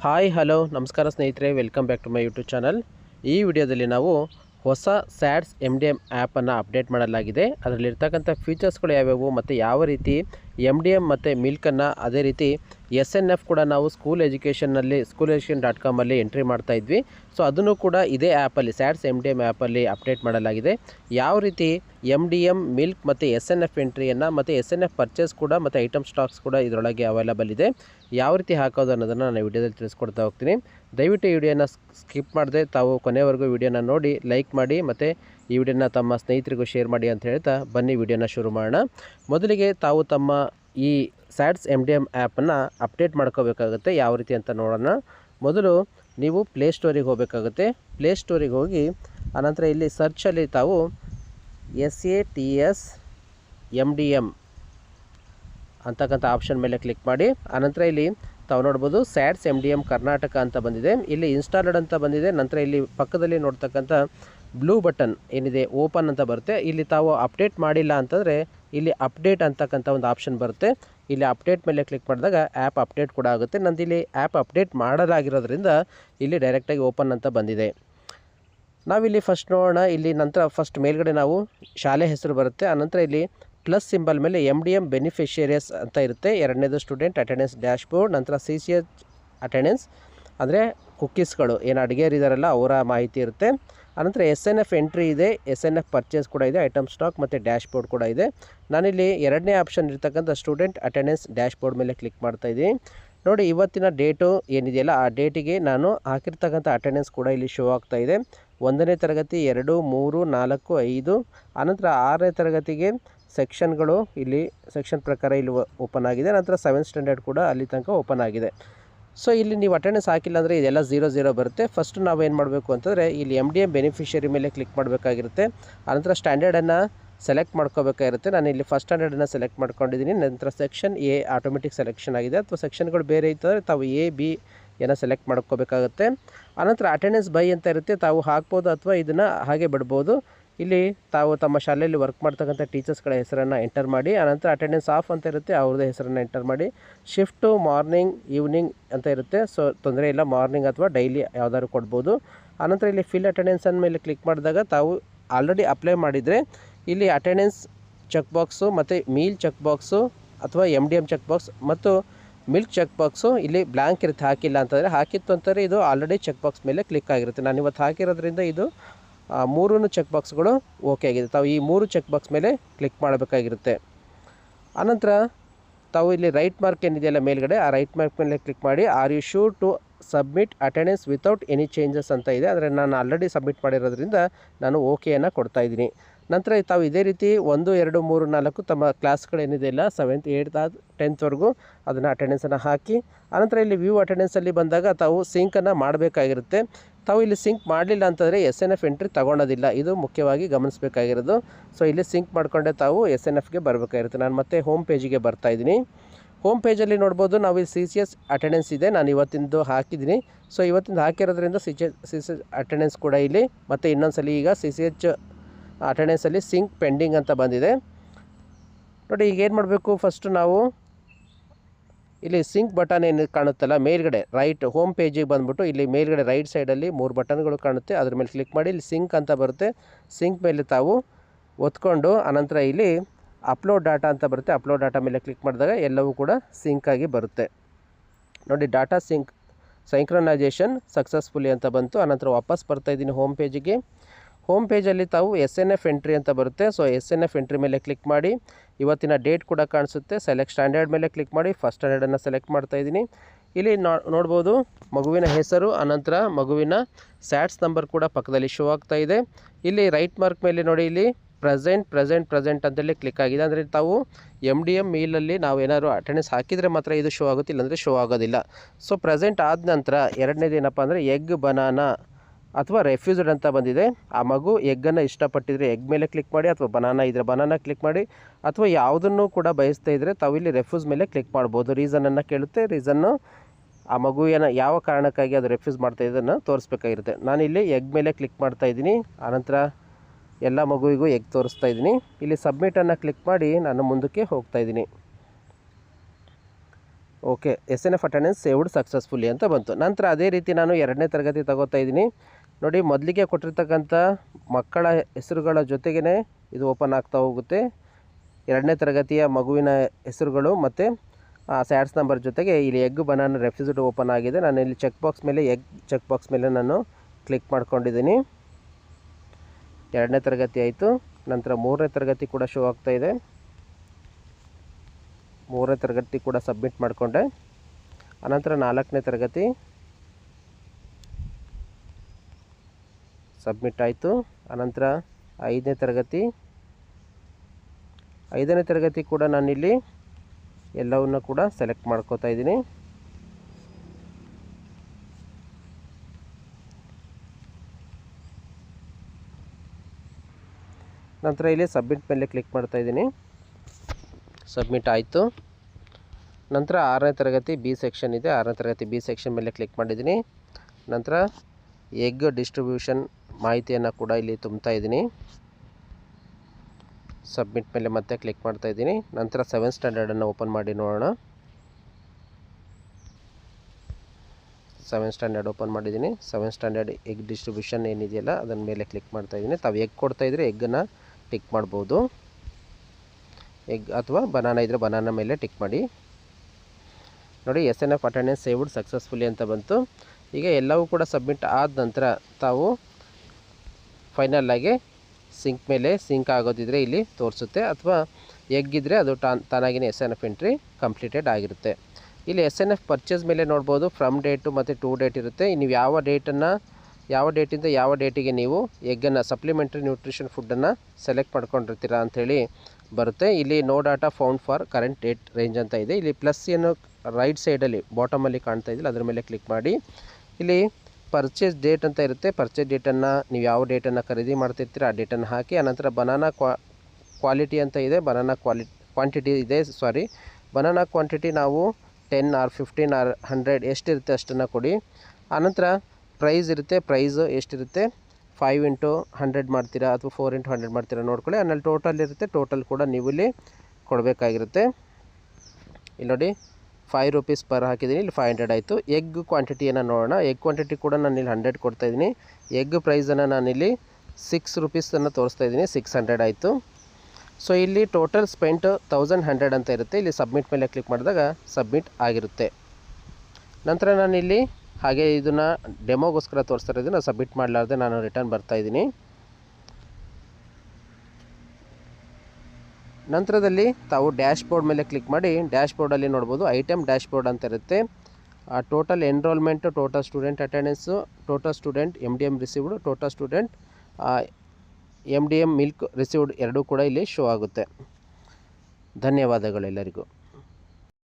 Hi, hello, ನಮಸ್ಕಾರ ಸ್ನೇಹಿತರೆ, welcome back to my YouTube channel. ಈ ವಿಡಿಯೋದಲ್ಲಿ ನಾವು ಹೊಸ ಸ್ಯಾಡ್ಸ್ ಎಂ ಡಿ ಎಂ ಆ್ಯಪನ್ನು ಅಪ್ಡೇಟ್ ಮಾಡಲಾಗಿದೆ. ಅದರಲ್ಲಿರ್ತಕ್ಕಂಥ ಫೀಚರ್ಸ್ಗಳು ಯಾವ್ಯಾವು ಮತ್ತು ಯಾವ ರೀತಿ ಎಂ ಡಿ ಎಂ ಮತ್ತು ಮಿಲ್ಕನ್ನು ಅದೇ ರೀತಿ ಎಸ್ ಎನ್ ಎಫ್ ಕೂಡ ನಾವು ಸ್ಕೂಲ್ ಎಜುಕೇಷನ್ನಲ್ಲಿ ಸ್ಕೂಲ್ ಎಜುಕೇಷನ್ ಡಾಟ್ ಕಾಮಲ್ಲಿ ಎಂಟ್ರಿ ಮಾಡ್ತಾ ಇದ್ವಿ. ಸೊ ಅದನ್ನು ಕೂಡ ಇದೇ ಆ್ಯಪಲ್ಲಿ ಸ್ಯಾಡ್ಸ್ ಎಂ ಡಿ ಎಂ ಆ್ಯಪಲ್ಲಿ ಅಪ್ಡೇಟ್ ಮಾಡಲಾಗಿದೆ. ಯಾವ ರೀತಿ ಎಂ ಡಿ ಎಂ ಮಿಲ್ಕ್ ಮತ್ತು ಎಸ್ ಎನ್ ಎಫ್ ಎಂಟ್ರಿಯನ್ನು ಮತ್ತು ಎಸ್ ಎನ್ ಎಫ್ ಪರ್ಚೇಸ್ ಕೂಡ ಮತ್ತು ಐಟಮ್ ಸ್ಟಾಕ್ಸ್ ಕೂಡ ಇದರೊಳಗೆ ಅವೈಲಬಲ್ ಇದೆ. ಯಾವ ರೀತಿ ಹಾಕೋದು ಅನ್ನೋದನ್ನು ನಾನು ವಿಡಿಯೋದಲ್ಲಿ ತಿಳಿಸ್ಕೊಡ್ತಾ ಹೋಗ್ತೀನಿ. ದಯವಿಟ್ಟು ಈ ವಿಡಿಯೋನ ಸ್ಕಿಪ್ ಮಾಡದೆ, ತಾವು ಕೊನೆವರೆಗೂ ವಿಡಿಯೋನ ನೋಡಿ ಲೈಕ್ ಮಾಡಿ, ಮತ್ತು ಈ ವಿಡಿಯೋನ ತಮ್ಮ ಸ್ನೇಹಿತರಿಗೂ ಶೇರ್ ಮಾಡಿ ಅಂತ ಹೇಳ್ತಾ ಬನ್ನಿ ವಿಡಿಯೋನ ಶುರು ಮಾಡೋಣ. ಮೊದಲಿಗೆ ತಾವು ತಮ್ಮ ಈ ಸ್ಯಾಟ್ಸ್ ಎಂ ಡಿ ಎಂ ಆ್ಯಪನ್ನು ಅಪ್ಡೇಟ್ ಮಾಡ್ಕೋಬೇಕಾಗುತ್ತೆ. ಯಾವ ರೀತಿ ಅಂತ ನೋಡೋಣ. ಮೊದಲು ನೀವು ಪ್ಲೇಸ್ಟೋರಿಗೆ ಹೋಗಬೇಕಾಗುತ್ತೆ. ಪ್ಲೇಸ್ಟೋರಿಗೆ ಹೋಗಿ ಆನಂತರ ಇಲ್ಲಿ ಸರ್ಚಲ್ಲಿ ತಾವು S A T S M D M ಅಂತಕ್ಕಂಥ ಆಪ್ಷನ್ ಮೇಲೆ ಕ್ಲಿಕ್ ಮಾಡಿ. ಆನಂತರ ಇಲ್ಲಿ ತಾವು ನೋಡ್ಬೋದು SATS M D M Karnataka ಅಂತ ಬಂದಿದೆ. ಇಲ್ಲಿ ಇನ್ಸ್ಟಾಲ್ಡ್ ಅಂತ ಬಂದಿದೆ. ನಂತರ ಇಲ್ಲಿ ಪಕ್ಕದಲ್ಲಿ ನೋಡ್ತಕ್ಕಂಥ ಬ್ಲೂ ಬಟನ್ ಏನಿದೆ, ಓಪನ್ ಅಂತ ಬರುತ್ತೆ. ಇಲ್ಲಿ ತಾವು ಅಪ್ಡೇಟ್ ಮಾಡಿಲ್ಲ ಅಂತಂದರೆ ಇಲ್ಲಿ ಅಪ್ಡೇಟ್ ಅಂತಕ್ಕಂಥ ಒಂದು ಆಪ್ಷನ್ ಬರುತ್ತೆ. ಇಲ್ಲಿ ಅಪ್ಡೇಟ್ ಮೇಲೆ ಕ್ಲಿಕ್ ಮಾಡಿದಾಗ ಆ್ಯಪ್ ಅಪ್ಡೇಟ್ ಕೂಡ ಆಗುತ್ತೆ. ನಂದು ಇಲ್ಲಿ ಆ್ಯಪ್ ಅಪ್ಡೇಟ್ ಮಾಡಲಾಗಿರೋದ್ರಿಂದ ಇಲ್ಲಿ ಡೈರೆಕ್ಟಾಗಿ ಓಪನ್ ಅಂತ ಬಂದಿದೆ. ನಾವಿಲ್ಲಿ ಫಸ್ಟ್ ನೋಡೋಣ. ಇಲ್ಲಿ ನಂತರ ಫಸ್ಟ್ ಮೇಲ್ಗಡೆ ನಾವು ಶಾಲೆ ಹೆಸರು ಬರುತ್ತೆ. ಆನಂತರ ಇಲ್ಲಿ ಪ್ಲಸ್ ಸಿಂಬಲ್ ಮೇಲೆ ಎಂ ಡಿ ಎಂ ಬೆನಿಫಿಷಿಯರಿಯಸ್ ಅಂತ ಇರುತ್ತೆ. ಎರಡನೇದು ಸ್ಟೂಡೆಂಟ್ ಅಟೆಂಡೆನ್ಸ್ ಡ್ಯಾಶ್ ಬೋರ್ಡ್ ನಂತರ ಸಿ ಸಿ ಎಚ್ ಅಟೆಂಡೆನ್ಸ್ ಅಂದರೆ ಕುಕ್ಕೀಸ್ಗಳು ಏನು ಅಡುಗೆಯರಿದಾರಲ್ಲ, ಅವರ ಮಾಹಿತಿ ಇರುತ್ತೆ. ಆನಂತರ ಎಸ್ ಎನ್ ಎಫ್ ಎಂಟ್ರಿ ಇದೆ ಎಸ್ ಎನ್ ಎಫ್ ಪರ್ಚೇಸ್ ಕೂಡ ಇದೆ ಐಟಮ್ ಸ್ಟಾಕ್ ಮತ್ತು ಡ್ಯಾಶ್ ಬೋರ್ಡ್ ಕೂಡ ಇದೆ. ನಾನಿಲ್ಲಿ ಎರಡನೇ ಆಪ್ಷನ್ ಇರ್ತಕ್ಕಂಥ ಸ್ಟೂಡೆಂಟ್ ಅಟೆಂಡೆನ್ಸ್ ಡ್ಯಾಶ್ ಬೋರ್ಡ್ ಮೇಲೆ ಕ್ಲಿಕ್ ಮಾಡ್ತಾ ಇದ್ದೀನಿ. ನೋಡಿ, ಇವತ್ತಿನ ಡೇಟು ಏನಿದೆಯಲ್ಲ, ಆ ಡೇಟಿಗೆ ನಾನು ಹಾಕಿರ್ತಕ್ಕಂಥ ಅಟೆಂಡೆನ್ಸ್ ಕೂಡ ಇಲ್ಲಿ ಶೋ ಆಗ್ತಾ ಇದೆ. ಒಂದನೇ ತರಗತಿ ಎರಡು, ಮೂರು, ನಾಲ್ಕು, ಐದು, ಆನಂತರ ಆರನೇ ತರಗತಿಗೆ ಸೆಕ್ಷನ್ಗಳು ಇಲ್ಲಿ ಸೆಕ್ಷನ್ ಪ್ರಕಾರ ಇಲ್ಲಿ ಓಪನ್ ಆಗಿದೆ. ನಂತರ ಸೆವೆಂತ್ ಸ್ಟ್ಯಾಂಡರ್ಡ್ ಕೂಡ ಅಲ್ಲಿ ತನಕ ಓಪನ್ ಆಗಿದೆ. ಸೊ ಇಲ್ಲಿ ನೀವು ಅಟೆಂಡೆನ್ಸ್ ಹಾಕಿಲ್ಲ ಅಂದರೆ ಇದೆಲ್ಲ ಝೀರೋ ಝೀರೋ ಬರುತ್ತೆ. ಫಸ್ಟ್ ನಾವು ಏನು ಮಾಡಬೇಕು ಅಂತಂದರೆ ಇಲ್ಲಿ ಎಂ ಡಿ ಎಂ ಬೆನಿಫಿಷರಿ ಮೇಲೆ ಕ್ಲಿಕ್ ಮಾಡಬೇಕಾಗಿರುತ್ತೆ. ಆನಂತರ ಸ್ಟ್ಯಾಂಡರ್ಡನ್ನು ಸೆಲೆಕ್ಟ್ ಮಾಡ್ಕೋಬೇಕಾಗಿರುತ್ತೆ. ನಾನು ಇಲ್ಲಿ ಫಸ್ಟ್ ಸ್ಟ್ಯಾಂಡರ್ಡನ್ನು ಸೆಲೆಕ್ಟ್ ಮಾಡ್ಕೊಂಡಿದ್ದೀನಿ. ನಂತರ ಸೆಕ್ಷನ್ ಎ ಆಟೋಮೆಟಿಕ್ ಸೆಲೆಕ್ಷನ್ ಆಗಿದೆ. ಅಥವಾ ಸೆಕ್ಷನ್ಗಳು ಬೇರೆ ಇತ್ತಂದರೆ ತಾವು ಎ ಬಿ ಏನ ಸೆಲೆಕ್ಟ್ ಮಾಡ್ಕೋಬೇಕಾಗುತ್ತೆ. ಆನಂತರ ಅಟೆಂಡೆನ್ಸ್ ಬೈ ಅಂತ ಇರುತ್ತೆ. ತಾವು ಹಾಕ್ಬೋದು ಅಥವಾ ಇದನ್ನು ಹಾಗೆ ಬಿಡ್ಬೋದು. ಇಲ್ಲಿ ತಾವು ತಮ್ಮ ಶಾಲೆಯಲ್ಲಿ ವರ್ಕ್ ಮಾಡ್ತಕ್ಕಂಥ ಟೀಚರ್ಸ್ಗಳ ಹೆಸರನ್ನು ಎಂಟರ್ ಮಾಡಿ ಆನಂತರ ಅಟೆಂಡೆನ್ಸ್ ಆಫ್ ಅಂತ ಇರುತ್ತೆ, ಅವ್ರದ್ದು ಹೆಸರನ್ನು ಎಂಟರ್ ಮಾಡಿ. ಶಿಫ್ಟು ಮಾರ್ನಿಂಗ್ ಈವ್ನಿಂಗ್ ಅಂತ ಇರುತ್ತೆ. ಸೊ ತೊಂದರೆ ಇಲ್ಲ ಮಾರ್ನಿಂಗ್ ಅಥವಾ ಡೈಲಿ ಯಾವ್ದಾದ್ರು ಕೊಡ್ಬೋದು. ಆನಂತರ ಇಲ್ಲಿ ಫಿಲ್ ಅಟೆಂಡೆನ್ಸ್ ಮೇಲೆ ಕ್ಲಿಕ್ ಮಾಡಿದಾಗ ತಾವು ಆಲ್ರೆಡಿ ಅಪ್ಲೈ ಮಾಡಿದರೆ, ಇಲ್ಲಿ ಅಟೆಂಡೆನ್ಸ್ ಚೆಕ್ ಬಾಕ್ಸು ಮತ್ತು ಮೀಲ್ ಚೆಕ್ ಬಾಕ್ಸು ಅಥವಾ M D M check box ಮತ್ತು ಮಿಲ್ಕ್ ಚೆಕ್ ಬಾಕ್ಸು ಇಲ್ಲಿ ಬ್ಲ್ಯಾಂಕ್ ಇರುತ್ತೆ, ಹಾಕಿಲ್ಲ ಅಂತಂದರೆ ಹಾಕಿತ್ತು ಅಂತಂದರೆ ಇದು ಆಲ್ರೆಡಿ ಚೆಕ್ ಬಾಕ್ಸ್ ಮೇಲೆ ಕ್ಲಿಕ್ ಆಗಿರುತ್ತೆ. ನಾನು ಇವತ್ತು ಹಾಕಿರೋದ್ರಿಂದ ಇದು ಮೂರೂ ಚೆಕ್ ಬಾಕ್ಸ್ಗಳು ಓಕೆ ಆಗಿದೆ. ತಾವು ಈ ಮೂರು ಚೆಕ್ ಬಾಕ್ಸ್ ಮೇಲೆ ಕ್ಲಿಕ್ ಮಾಡಬೇಕಾಗಿರುತ್ತೆ. ಆನಂತರ ತಾವು ಇಲ್ಲಿ ರೈಟ್ ಮಾರ್ಕ್ ಏನಿದೆಯಲ್ಲ ಮೇಲ್ಗಡೆ, ಆ ರೈಟ್ ಮಾರ್ಕ್ ಮೇಲೆ ಕ್ಲಿಕ್ ಮಾಡಿ are you sure to submit attendance without any changes ಅಂತ ಇದೆ. ಆದರೆ ನಾನು ಆಲ್ರೆಡಿ ಸಬ್ಮಿಟ್ ಮಾಡಿರೋದ್ರಿಂದ ನಾನು ಓಕೆಯನ್ನು ಕೊಡ್ತಾ ಇದ್ದೀನಿ. ನಂತರ ತಾವು ಇದೇ ರೀತಿ ಒಂದು, ಎರಡು, ಮೂರು, ನಾಲ್ಕು ತಮ್ಮ ಕ್ಲಾಸ್ಗಳೇನಿದೆಯಲ್ಲ ಸೆವೆಂತ್ ಏಯ್ತ್ ಆದ ಟೆಂತ್ವರೆಗೂ ಅದನ್ನು ಅಟೆಂಡೆನ್ಸನ್ನು ಹಾಕಿ, ಆನಂತರ ಇಲ್ಲಿ ವ್ಯೂ ಅಟೆಂಡೆನ್ಸಲ್ಲಿ ಬಂದಾಗ ತಾವು ಸಿಂಕನ್ನು ಮಾಡಬೇಕಾಗಿರುತ್ತೆ. ತಾವು ಇಲ್ಲಿ ಸಿಂಕ್ ಮಾಡಲಿಲ್ಲ ಅಂತಂದರೆ ಎಸ್ ಎನ್ ಎಫ್ ಎಂಟ್ರಿ ತಗೊಳೋದಿಲ್ಲ ಇದು ಮುಖ್ಯವಾಗಿ ಗಮನಿಸಬೇಕಾಗಿರೋದು. ಸೊ ಇಲ್ಲಿ ಸಿಂಕ್ ಮಾಡಿಕೊಂಡೆ ತಾವು ಎಸ್ ಎನ್ ಎಫ್ಗೆ ಬರಬೇಕಾಗಿರುತ್ತೆ. ನಾನು ಮತ್ತೆ ಹೋಮ್ ಪೇಜಿಗೆ ಬರ್ತಾ ಇದ್ದೀನಿ. ಹೋಮ್ ಪೇಜಲ್ಲಿ ನೋಡ್ಬೋದು ನಾವು ಇಲ್ಲಿ ಸಿ ಸಿ ಎಸ್ ಅಟೆಂಡೆನ್ಸ್ ಇದೆ. ನಾನು ಇವತ್ತಿಂದು ಹಾಕಿದ್ದೀನಿ. ಸೊ ಇವತ್ತಿಂದು ಹಾಕಿರೋದ್ರಿಂದ ಸಿ ಸಿ ಸಿ ಅಟೆಂಡೆನ್ಸ್ ಕೂಡ ಇಲ್ಲಿ. ಮತ್ತು ಇನ್ನೊಂದ್ಸಲಿ ಈಗ ಸಿ ಸಿ ಎಚ್ ಅಟೆಂಡೆನ್ಸಲ್ಲಿ ಸಿಂಕ್ ಪೆಂಡಿಂಗ್ ಅಂತ ಬಂದಿದೆ. ನೋಡಿ, ಈಗ ಏನು ಮಾಡಬೇಕು? ಫಸ್ಟು ನಾವು ಇಲ್ಲಿ ಸಿಂಕ್ ಬಟನ್ ಏನು ಕಾಣುತ್ತಲ್ಲ? ಮೇಲ್ಗಡೆ ರೈಟ್ ಹೋಮ್ ಪೇಜಿಗೆ ಬಂದುಬಿಟ್ಟು ಇಲ್ಲಿ ಮೇಲ್ಗಡೆ ರೈಟ್ ಸೈಡಲ್ಲಿ ಮೂರು ಬಟನ್ಗಳು ಕಾಣುತ್ತೆ. ಅದ್ರ ಮೇಲೆ ಕ್ಲಿಕ್ ಮಾಡಿ, ಇಲ್ಲಿ ಸಿಂಕ್ ಅಂತ ಬರುತ್ತೆ. ಸಿಂಕ್ ಮೇಲೆ ತಾವು ಒತ್ಕೊಂಡು ಅನಂತರ ಇಲ್ಲಿ ಅಪ್ಲೋಡ್ ಡಾಟಾ ಅಂತ ಬರುತ್ತೆ. ಅಪ್ಲೋಡ್ ಡಾಟಾ ಮೇಲೆ ಕ್ಲಿಕ್ ಮಾಡಿದಾಗ ಎಲ್ಲವೂ ಕೂಡ ಸಿಂಕ್ ಆಗಿ ಬರುತ್ತೆ. ನೋಡಿ ಡಾಟಾ ಸಿಂಕ್ ಸೈಂಕ್ರನೈಸೇಷನ್ ಸಕ್ಸಸ್ಫುಲಿ ಅಂತ ಬಂತು. ಅನಂತರ ವಾಪಸ್ ಬರ್ತಾಯಿದ್ದೀನಿ ಹೋಮ್ ಪೇಜಿಗೆ ಹೋಮ್ ಪೇಜಲ್ಲಿ ತಾವು ಎಸ್ ಎನ್ ಎಫ್ ಎಂಟ್ರಿ ಅಂತ ಬರುತ್ತೆ. So S N F entry ಮೇಲೆ ಕ್ಲಿಕ್ ಮಾಡಿ. ಇವತ್ತಿನ ಡೇಟ್ ಕೂಡ ಕಾಣಿಸುತ್ತೆ. ಸೆಲೆಕ್ಟ್ ಸ್ಟ್ಯಾಂಡರ್ಡ್ ಮೇಲೆ ಕ್ಲಿಕ್ ಮಾಡಿ. ಫಸ್ಟ್ ಸ್ಟ್ಯಾಂಡರ್ಡನ್ನು ಸೆಲೆಕ್ಟ್ ಮಾಡ್ತಾ ಇದ್ದೀನಿ. ಇಲ್ಲಿ ನೋಡ್ಬೋದು. ಮಗುವಿನ ಹೆಸರು, ಅನಂತರ ಮಗುವಿನ ಸ್ಯಾಟ್ಸ್ ನಂಬರ್ ಕೂಡ ಪಕ್ಕದಲ್ಲಿ ಶೋ ಆಗ್ತಾ ಇದೆ. ಇಲ್ಲಿ ರೈಟ್ ಮಾರ್ಕ್ ಮೇಲೆ ನೋಡಿ. ಇಲ್ಲಿ ಪ್ರೆಸೆಂಟ್ ಪ್ರೆಸೆಂಟ್ ಪ್ರೆಸೆಂಟ್ ಅಂತೇಳಿ ಕ್ಲಿಕ್ ಆಗಿದೆ. ಅಂದರೆ ತಾವು ಎಂ ಡಿ ಎಂ ಮೀಲಲ್ಲಿ ನಾವು ಏನಾದರೂ ಅಟೆಂಡೆನ್ಸ್ ಹಾಕಿದರೆ ಮಾತ್ರ ಇದು ಶೋ ಆಗುತ್ತೆ. ಇಲ್ಲಾಂದರೆ ಶೋ ಆಗೋದಿಲ್ಲ. ಸೊ ಪ್ರೆಸೆಂಟ್ ಆದ ನಂತರ ಎರಡನೇದು ಏನಪ್ಪ ಅಂದರೆ ಎಗ್ ಬನಾನಾ ಅಥವಾ ರೆಫ್ಯೂಸ್ಡ್ ಅಂತ ಬಂದಿದೆ, ಆ ಮಗು ಎಗ್ಗನ್ನು ಇಷ್ಟಪಟ್ಟಿದ್ರೆ ಎಗ್ ಮೇಲೆ ಕ್ಲಿಕ್ ಮಾಡಿ ಅಥವಾ ಬನಾನಾ ಇದ್ರೆ ಬನಾನ ಕ್ಲಿಕ್ ಮಾಡಿ ಅಥವಾ ಯಾವುದನ್ನು ಕೂಡ ಬಯಸ್ತಾ ಇದ್ದರೆ ತಾವು ಇಲ್ಲಿ ರೆಫ್ಯೂಸ್ ಮೇಲೆ ಕ್ಲಿಕ್ ಮಾಡ್ಬೋದು. ರೀಸನನ್ನು ಕೇಳುತ್ತೆ ರೀಸನ್ನು ಆ ಮಗು ಏನೋ, ಯಾವ ಕಾರಣಕ್ಕಾಗಿ ಅದು ರೆಫ್ಯೂಸ್ ಮಾಡ್ತಾ ಇದನ್ನು ತೋರಿಸ್ಬೇಕಾಗಿರುತ್ತೆ. ನಾನಿಲ್ಲಿ ಎಗ್ ಮೇಲೆ ಕ್ಲಿಕ್ ಮಾಡ್ತಾ ಇದ್ದೀನಿ. ಆನಂತರ ಎಲ್ಲ ಮಗುವಿಗೂ ಎಗ್ ತೋರಿಸ್ತಾ ಇದ್ದೀನಿ. ಇಲ್ಲಿ ಸಬ್ಮಿಟನ್ನು ಕ್ಲಿಕ್ ಮಾಡಿ ನಾನು ಮುಂದಕ್ಕೆ ಹೋಗ್ತಾ ಇದ್ದೀನಿ. Okay S N F attendance saved successfully ಅಂತ ಬಂತು. ನಂತರ ಅದೇ ರೀತಿ ನಾನು ಎರಡನೇ ತರಗತಿ ತಗೋತಾ ಇದ್ದೀನಿ. ನೋಡಿ, ಮೊದಲಿಗೆ ಕೊಟ್ಟಿರ್ತಕ್ಕಂಥ ಮಕ್ಕಳ ಹೆಸರುಗಳ ಜೊತೆಗೇ ಇದು ಓಪನ್ ಆಗ್ತಾ ಹೋಗುತ್ತೆ. ಎರಡನೇ ತರಗತಿಯ ಮಗುವಿನ ಹೆಸರುಗಳು ಮತ್ತು ಸ್ಯಾಡ್ಸ್ ನಂಬರ್ ಜೊತೆಗೆ ಇಲ್ಲಿ ಎಗ್ ಬನಾನ ರೆಫ್ರಿಜರೇಟರ್ ಓಪನ್ ಆಗಿದೆ. ನಾನು ಇಲ್ಲಿ ಚೆಕ್ ಬಾಕ್ಸ್ ಮೇಲೆ, ಎಗ್ ಚೆಕ್ ಬಾಕ್ಸ್ ಮೇಲೆ ನಾನು ಕ್ಲಿಕ್ ಮಾಡ್ಕೊಂಡಿದ್ದೀನಿ. ಎರಡನೇ ತರಗತಿ ಆಯಿತು. ನಂತರ ಮೂರನೇ ತರಗತಿ ಕೂಡ ಶೋ ಆಗ್ತಾ ಇದೆ. ಮೂರನೇ ತರಗತಿ ಕೂಡ ಸಬ್ಮಿಟ್ ಮಾಡಿಕೊಂಡೆ. ಅನಂತರ ನಾಲ್ಕನೇ ತರಗತಿ. ಸಬ್ಮಿಟ್ ಆಯಿತು. ಆನಂತರ ಐದನೇ ತರಗತಿ. ಐದನೇ ತರಗತಿ ಕೂಡ ನಾನಿಲ್ಲಿ ಎಲ್ಲವನ್ನು ಕೂಡ ಸೆಲೆಕ್ಟ್ ಮಾಡ್ಕೋತಾ ಇದ್ದೀನಿ. ನಂತರ ಇಲ್ಲಿ ಸಬ್ಮಿಟ್ ಮೇಲೆ ಕ್ಲಿಕ್ ಮಾಡ್ತಾ ಇದ್ದೀನಿ. ಸಬ್ಮಿಟ್ ಆಯಿತು. ನಂತರ ಆರನೇ ತರಗತಿ ಬಿ ಸೆಕ್ಷನ್ ಇದೆ. ಆರನೇ ತರಗತಿ ಬಿ ಸೆಕ್ಷನ್ ಮೇಲೆ ಕ್ಲಿಕ್ ಮಾಡಿದ್ದೀನಿ. ನಂತರ ಎಗ್ ಡಿಸ್ಟ್ರಿಬ್ಯೂಷನ್ ಮಾಹಿತಿಯನ್ನು ಕೂಡ ಇಲ್ಲಿ ತುಂಬ್ತಾ ಇದ್ದೀನಿ. ಸಬ್ಮಿಟ್ ಮೇಲೆ ಮತ್ತೆ ಕ್ಲಿಕ್ ಮಾಡ್ತಾ ಇದ್ದೀನಿ. ನಂತರ ಸೆವೆನ್ ಸ್ಟ್ಯಾಂಡರ್ಡನ್ನು ಓಪನ್ ಮಾಡಿ ನೋಡೋಣ. ಸೆವೆನ್ ಸ್ಟ್ಯಾಂಡರ್ಡ್ ಓಪನ್ ಮಾಡಿದ್ದೀನಿ. ಸೆವೆನ್ ಸ್ಟ್ಯಾಂಡರ್ಡ್ ಎಗ್ ಡಿಸ್ಟ್ರಿಬ್ಯೂಷನ್ ಏನಿದೆಯಲ್ಲ ಅದನ್ನ ಮೇಲೆ ಕ್ಲಿಕ್ ಮಾಡ್ತಾ ಇದ್ದೀನಿ. ತಾವು ಎಗ್ ಕೊಡ್ತಾ ಇದ್ರೆ ಎಗ್ಗನ್ನು ಟಿಕ್ ಮಾಡ್ಬೋದು. ಎಗ್ ಅಥವಾ ಬನಾನ ಇದ್ದರೆ ಬನಾನ ಮೇಲೆ ಟಿಕ್ ಮಾಡಿ. ನೋಡಿ S N F attendance saved successfully ಅಂತ ಬಂತು. ಈಗ ಎಲ್ಲವೂ ಕೂಡ ಸಬ್ಮಿಟ್ ಆದ ನಂತರ ತಾವು ಫೈನಲ್ ಆಗಿ ಸಿಂಕ್ ಮೇಲೆ ಸಿಂಕ್ ಆಗೋದಿದ್ರೆ ಇಲ್ಲಿ ತೋರಿಸುತ್ತೆ. ಅಥವಾ ಎಗ್ಗಿದ್ರೆ ಅದು ಟಾನ್, ತಾನಾಗಿನೇ S N F entry completed ಆಗಿರುತ್ತೆ. ಇಲ್ಲಿ ಎಸ್ ಎನ್ ಎಫ್ ಪರ್ಚೇಸ್ ಮೇಲೆ ನೋಡ್ಬೋದು. ಫ್ರಮ್ ಡೇಟು ಮತ್ತು ಟು ಡೇಟ್ ಇರುತ್ತೆ. ನೀವು ಯಾವ ಡೇಟನ್ನು ಯಾವ ಡೇಟಿಂದ ಯಾವ ಡೇಟಿಗೆ ನೀವು ಎಗ್ಗನ್ನು ಸಪ್ಲಿಮೆಂಟ್ರಿ ನ್ಯೂಟ್ರಿಷನ್ ಫುಡ್ಡನ್ನು ಸೆಲೆಕ್ಟ್ ಮಾಡ್ಕೊಂಡಿರ್ತೀರಾ ಅಂಥೇಳಿ ಬರುತ್ತೆ. ಇಲ್ಲಿ no data found for current date range ಅಂತ ಇದೆ. ಇಲ್ಲಿ ಪ್ಲಸ್ ಏನು ರೈಟ್ ಸೈಡಲ್ಲಿ ಬಾಟಮಲ್ಲಿ ಕಾಣ್ತಾ ಇದ್ದಿಲ್ಲ ಅದರ ಮೇಲೆ ಕ್ಲಿಕ್ ಮಾಡಿ. ಇಲ್ಲಿ ಪರ್ಚೇಸ್ ಡೇಟ್ ಅಂತ ಇರುತ್ತೆ. ಪರ್ಚೇಸ್ ಡೇಟನ್ನು ನೀವು ಯಾವ ಡೇಟನ್ನು ಖರೀದಿ ಮಾಡ್ತಿರ್ತೀರ ಆ ಡೇಟನ್ನು ಹಾಕಿ ಆನಂತರ ಬನಾನಾ ಕ್ವಾ ಕ್ವಾಲಿಟಿ ಅಂತ ಇದೆ. ಬನಾನಾ ಕ್ವಾಲಿ ಕ್ವಾಂಟಿಟಿ ಇದೆ ಸಾರಿ ಬನಾನಾ ಕ್ವಾಂಟಿಟಿ ನಾವು ten or fifteen or hundred ಎಷ್ಟಿರುತ್ತೆ ಅಷ್ಟನ್ನು ಕೊಡಿ. ಆನಂತರ ಪ್ರೈಸ್ ಇರುತ್ತೆ. ಪ್ರೈಸು ಎಷ್ಟಿರುತ್ತೆ? ಫೈವ್ ಇಂಟು ಹಂಡ್ರೆಡ್ ಮಾಡ್ತೀರಾ ಅಥವಾ ಫೋರ್ ಇಂಟು ಹಂಡ್ರೆಡ್ ಮಾಡ್ತೀರಾ ನೋಡ್ಕೊಳ್ಳಿ. ಆಮೇಲೆ ಟೋಟಲ್ ಇರುತ್ತೆ. ಟೋಟಲ್ ಕೂಡ ನೀವು ಇಲ್ಲಿ ಕೊಡಬೇಕಾಗಿರುತ್ತೆ. ಇಲ್ಲಿ ನೋಡಿ ಫೈವ್ ರುಪೀಸ್ ಪರ್ ಹಾಕಿದ್ದೀನಿ. ಇಲ್ಲಿ ಫೈವ್ ಹಂಡ್ರೆಡ್ ಆಯಿತು. ಎಗ್ ಕ್ವಾಂಟಿಟಿಯನ್ನು ನೋಡೋಣ. ಎಗ್ ಕ್ವಾಂಟಿಟಿ ಕೂಡ ನಾನು ಇಲ್ಲಿ ಹಂಡ್ರೆಡ್ ಕೊಡ್ತಾ ಇದ್ದೀನಿ. ಎಗ್ ಪ್ರೈಸನ್ನು ನಾನಿಲ್ಲಿ ಸಿಕ್ಸ್ ರುಪೀಸನ್ನು ತೋರಿಸ್ತಾ ಇದ್ದೀನಿ. ಸಿಕ್ಸ್ ಹಂಡ್ರೆಡ್ ಆಯಿತು. ಸೊ ಇಲ್ಲಿ ಟೋಟಲ್ ಸ್ಪೆಂಟ್ ತೌಸಂಡ್ ಹಂಡ್ರೆಡ್ ಅಂತ ಇರುತ್ತೆ. ಇಲ್ಲಿ ಸಬ್ಮಿಟ್ ಮೇಲೆ ಕ್ಲಿಕ್ ಮಾಡಿದಾಗ ಸಬ್ಮಿಟ್ ಆಗಿರುತ್ತೆ. ನಂತರ ನಾನಿಲ್ಲಿ ಹಾಗೆ ಇದನ್ನು ಡೆಮೋಗೋಸ್ಕರ ತೋರಿಸ್ತಾ ಇರೋದನ್ನು ಸಬ್ಮಿಟ್ ಮಾಡಲಾರ್ದೆ ನಾನು ರಿಟರ್ನ್ ಬರ್ತಾ ನಂತರದಲ್ಲಿ ತಾವು ಡ್ಯಾಶ್ ಬೋರ್ಡ್ ಮೇಲೆ ಕ್ಲಿಕ್ ಮಾಡಿ ಡ್ಯಾಶ್ ಬೋರ್ಡಲ್ಲಿ ನೋಡ್ಬೋದು ಐಟಮ್ ಡ್ಯಾಶ್ ಬೋರ್ಡ್ ಅಂತ ಇರುತ್ತೆ. Total enrolment total student attendance total student M D M received total student M D M milk received ಎರಡೂ ಕೂಡ ಇಲ್ಲಿ ಶೋ ಆಗುತ್ತೆ. ಧನ್ಯವಾದಗಳೆಲ್ಲರಿಗೂ